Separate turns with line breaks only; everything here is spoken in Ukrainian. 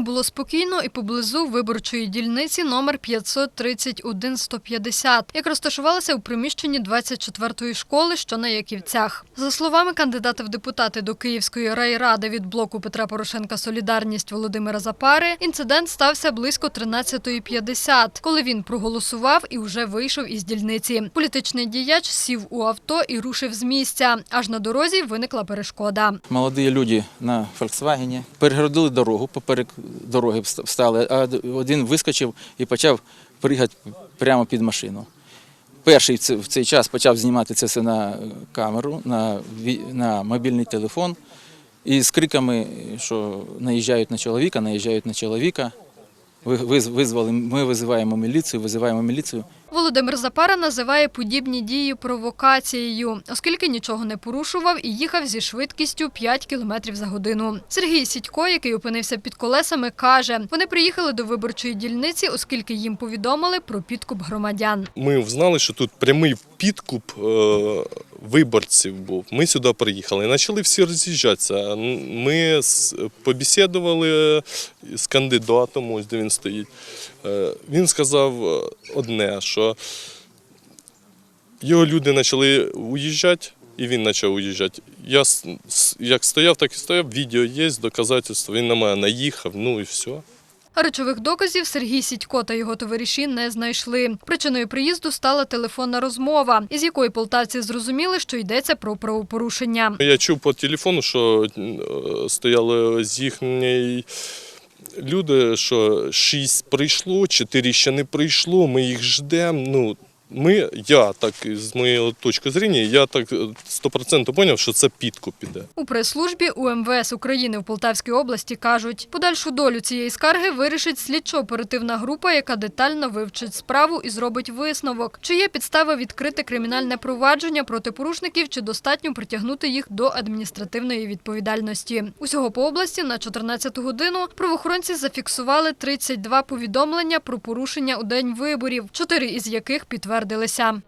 не було спокійно і поблизу виборчої дільниці номер 531-150, як розташувалася у приміщенні 24-ї школи, що на Яківцях. За словами кандидата в депутати до Київської райради від блоку Петра Порошенка Солідарність Володимира Запари, інцидент стався близько 13.50, коли він проголосував і вже вийшов із дільниці. Політичний діяч сів у авто і рушив з місця. Аж на дорозі виникла перешкода.
Молоді люди на Фольксвагені перегородили дорогу, поперек дороги вст- встали, а один вискочив і почав пригати прямо під машину. Перший в цей час почав знімати це все на камеру, на, на мобільний телефон. І з криками, що наїжджають на чоловіка, наїжджають на чоловіка. Ви- виз- Визвали, ми визиваємо міліцію, визиваємо міліцію.
Володимир Запара називає подібні дії провокацією, оскільки нічого не порушував і їхав зі швидкістю 5 км за годину. Сергій Сідько, який опинився під колесами, каже, вони приїхали до виборчої дільниці, оскільки їм повідомили про підкуп громадян.
Ми взнали, що тут прямий підкуп е, виборців був. Ми сюди приїхали почали всі роз'їжджатися. Ми побесідували з кандидатом, ось де він стоїть. Е, Він сказав е, одне, що його люди почали уїжджати, і він почав уїжджати. Я як стояв, так і стояв. Відео є, доказательство. Він на мене наїхав, ну і все.
Речових доказів Сергій Сідько та його товариші не знайшли. Причиною приїзду стала телефонна розмова, із якої полтавці зрозуміли, що йдеться про правопорушення.
Я чув по телефону, що е, стояли з їхньої люди, що шість прийшло, чотири ще не прийшло, ми їх ждемо. Ну, ми, я так, з моєї точки зору, я так стопроцентно зрозумів, що це підкуп іде.
У прес-службі УМВС України в Полтавській області кажуть, подальшу долю цієї скарги вирішить слідчо-оперативна група, яка детально вивчить справу і зробить висновок, чи є підстава відкрити кримінальне провадження проти порушників, чи достатньо притягнути їх до адміністративної відповідальності. Усього по області на 14 годину правоохоронці зафіксували 32 повідомлення про порушення у день виборів, чотири із яких підтвердилися.